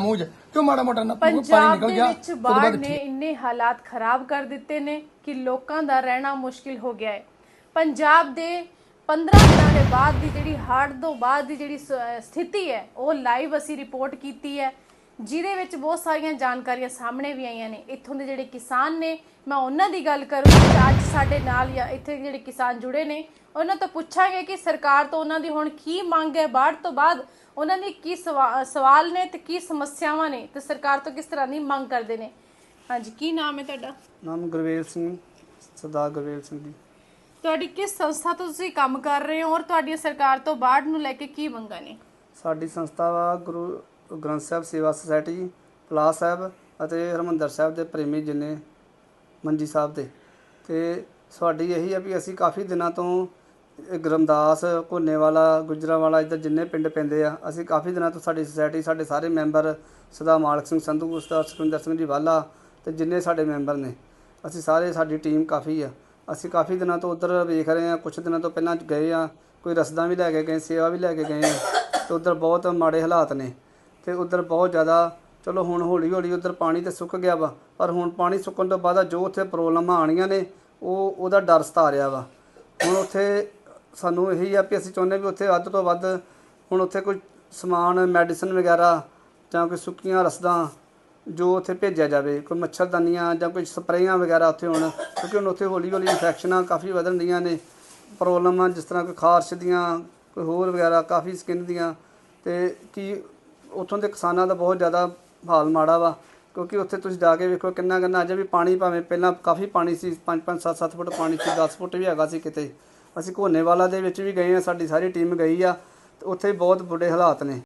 ਮੂੰਹ 'ਚ ਕਿਉਂ ਮਾੜਾ ਮੋਟਾ ਨਾ ਪਾਣੀ ਪੰਜਾਬ ਨਿਕਲ ਦੇ ਗਿਆ? ਵਿੱਚ ਉਹਦੇ ਬਾੜ ਬਾਅਦ ਨੇ ਇੰਨੇ ਹਾਲਾਤ ਖਰਾਬ ਕਰ ਦਿੱਤੇ ਨੇ ਕਿ ਲੋਕਾਂ ਦਾ ਰਹਿਣਾ ਮੁਸ਼ਕਿਲ ਹੋ ਗਿਆ ਹੈ। ਪੰਜਾਬ ਦੇ 15 ਦਿਨਾਂ ਦੇ ਬਾਅਦ ਦੀ ਜਿਹੜੀ ਹੜ੍ਹ ਤੋਂ ਬਾਅਦ ਦੀ ਜਿਹੜੀ ਸ- ਸਥਿਤੀ ਹੈ ਉਹ ਲਾਈਵ ਅਸੀਂ ਰਿਪੋਰਟ ਕੀਤੀ ਹੈ। ਜਿਹਦੇ ਵਿੱਚ ਬਹੁਤ ਸਾਰੀਆਂ ਜਾਣਕਾਰੀਆਂ ਸਾਹਮਣੇ ਵੀ ਆਈਆਂ ਨੇ। ਇੱਥੋਂ ਦੇ ਜਿਹੜੇ ਕਿਸਾਨ ਨੇ ਮੈਂ ਉਹਨਾਂ ਦੀ ਗੱਲ ਕਰੂੰਗੀ ਅੱਜ ਸਾਡੇ ਨਾਲ ਜਾਂ ਇੱਥੇ ਜਿਹੜੇ ਕਿਸਾਨ ਜੁੜੇ ਨੇ ਉਹਨਾਂ ਤੋਂ ਪੁੱਛਾਂਗੇ ਕਿ ਸਰਕਾਰ ਤੋਂ ਉਹਨਾਂ ਦੀ ਹੁਣ ਕੀ ਮੰਗ ਹੈ? ਬਾੜ ਤੋਂ ਬਾਅਦ ਉਹਨਾਂ ਦੀ ਕੀ ਸਵਾ- ਸਵਾਲ ਨੇ ਤੇ ਕੀ ਸਮੱਸਿਆਵਾਂ ਨੇ ਤੇ ਸਰਕਾਰ ਤੋਂ ਕਿਸ ਤਰ੍ਹਾਂ ਦੀ ਮੰਗ ਕਰਦੇ ਨੇ? ਹਾਂਜੀ ਕੀ ਨਾਮ ਹੈ ਤੁਹਾਡਾ? ਨਾਮ ਗੁਰਵੇਲ ਸਿੰਘ ਸਰਦਾਰ ਗੁਰਵੇਲ ਸਿੰਘ ਜੀ। ਤੁਹਾਡੀ ਕਿਸ ਸੰਸਥਾ ਤੋਂ ਤੁਸੀਂ ਕੰਮ ਕਰ ਰਹੇ ਹੋ ਔਰ ਤੁਹਾਡੀ ਸਰਕਾਰ ਤੋਂ ਬਾੜ ਨੂੰ ਲੈ ਕੇ ਕੀ ਮੰਗਾਂ ਨੇ? ਸਾਡੀ ਸੰਸਥਾ ਵਾ ਗੁਰੂ ਗ੍ਰੰਥ ਸਾਹਿਬ, ਸੇਵਾ ਸੁਸਾਇਟੀ ਪਲਾਸ ਸਾਹਿਬ ਅਤੇ ਹਰਮੰਦਰ ਸਾਹਿਬ ਦੇ ਪ੍ਰੇਮੀ ਜਿੰਨੇ ਮੰਜੀ ਸਾਹਿਬ ਦੇ। ਤੇ ਸਾਡੀ ਇਹੀ ਆ ਵੀ ਅਸੀਂ ਕਾਫੀ ਦਿਨਾਂ ਤੋਂ ਗਰਮਦਾਸ ਘੋਨੇ ਵਾਲਾ ਘੋਨੇਵਾਲਾ, ਗੁਜਰਾਵਾਲਾ ਇੱਧਰ ਜਿੰਨੇ ਪਿੰਡ ਪੈਂਦੇ ਆ, ਅਸੀਂ ਕਾਫੀ ਦਿਨਾਂ ਤੋਂ ਸਾਡੀ ਸੁਸਾਇਟੀ, ਸਾਡੇ ਸਾਰੇ ਮੈਂਬਰ ਸਦਾ ਮਾਲਕ ਸਿੰਘ, ਸੰਧੂ ਉਸਤਾਦ ਸੁਖਵਿੰਦਰ ਸਿੰਘ ਜੀ ਵਾਲਾ ਤੇ ਜਿੰਨੇ ਸਾਡੇ ਮੈਂਬਰ ਨੇ, ਅਸੀਂ ਸਾਰੇ ਸਾਡੀ ਟੀਮ ਕਾਫੀ ਆ। ਅਸੀਂ ਕਾਫੀ ਦਿਨਾਂ ਤੋਂ ਉਧਰ ਵੇਖ ਰਹੇ ਆ ਕੁਝ ਦਿਨਾਂ ਤੋਂ ਪਹਿਲਾਂ ਗਏ ਆ, ਕੋਈ ਰਸਦਾਂ ਵੀ ਲੈ ਕੇ ਗਏ, ਸੇਵਾ ਵੀ ਲੈ ਕੇ ਗਏ ਆ, ਤੇ ਉਧਰ ਬਹੁਤ ਮਾੜੇ ਹਾਲਾਤ ਨੇ। ਤੇ ਉਧਰ ਬਹੁਤ ਜ਼ਿਆਦਾ, ਚਲੋ ਹੁਣ ਹੌਲੀ ਹੌਲੀ ਉਧਰ ਪਾਣੀ ਤੇ ਸੁੱਕ ਗਿਆ ਵਾ, ਪਰ ਹੁਣ ਪਾਣੀ ਸੁੱਕਣ ਤੋਂ ਬਾਅਦ ਜੋ ਉੱਥੇ ਪ੍ਰੋਬਲਮਾਂ ਆਣੀਆਂ ਨੇ, ਉਹ, ਉਹਦਾ ਡਰ ਸਤਾ ਰਿਹਾ ਵਾ। ਹੁਣ ਉੱਥੇ ਸਾਨੂੰ ਇਹੀ ਆ ਵੀ ਅਸੀਂ ਚਾਹੁੰਦੇ ਵੀ ਉੱਥੇ ਵੱਧ ਤੋਂ ਵੱਧ ਹੁਣ ਉੱਥੇ ਕੋਈ ਸਮਾਨ, ਮੈਡੀਸਨ ਵਗੈਰਾ ਜਾਂ ਕੋਈ ਸੁੱਕੀਆਂ ਰਸਦਾਂ ਜੋ ਉੱਥੇ ਭੇਜਿਆ ਜਾਵੇ, ਕੋਈ ਮੱਛਰਦਾਨੀਆਂ ਜਾਂ ਕੋਈ ਸਪਰੇਆਂ ਵਗੈਰਾ ਉੱਥੇ ਹੋਣ, ਕਿਉਂਕਿ ਹੁਣ ਉੱਥੇ ਹੌਲੀ ਹੌਲੀ ਇਨਫੈਕਸ਼ਨਾਂ ਕਾਫੀ ਵਧਣ ਦੀਆਂ ਨੇ, ਪ੍ਰੋਬਲਮਾਂ ਜਿਸ ਤਰ੍ਹਾਂ ਕੋਈ ਖਾਰਸ਼ ਦੀਆਂ, ਕੋਈ ਹੋਰ ਵਗੈਰਾ ਕਾਫੀ ਸਕਿਨ ਦੀਆਂ, ਤੇ ਕੀ ਉੱਥੋਂ ਦੇ ਕਿਸਾਨਾਂ ਦਾ ਬਹੁਤ ਜ਼ਿਆਦਾ ਹਾਲ ਮਾੜਾ ਵਾ, ਕਿਉਂਕਿ ਉੱਥੇ ਤੁਸੀਂ ਜਾ ਕੇ ਵੇਖੋ ਕਿੰਨਾ ਕਿੰਨਾ ਅਜੇ ਵੀ ਪਾਣੀ ਭਾਵੇਂ ਪਹਿਲਾਂ ਕਾਫੀ ਪਾਣੀ ਸੀ 5 5 7 7 ਫੁੱਟ ਪਾਣੀ ਸੀ 10 ਫੁੱਟ ਵੀ ਹੈਗਾ ਸੀ ਕਿਤੇ। ਅਸੀਂ ਘੋਨੇਵਾਲਾ ਦੇ ਵਿੱਚ ਵੀ ਗਏ ਆ, ਸਾਡੀ ਸਾਰੀ ਟੀਮ ਗਈ ਆ, ਤੇ ਉੱਥੇ ਬਹੁਤ ਬੁਰੇ ਹਾਲਾਤ ਨੇ।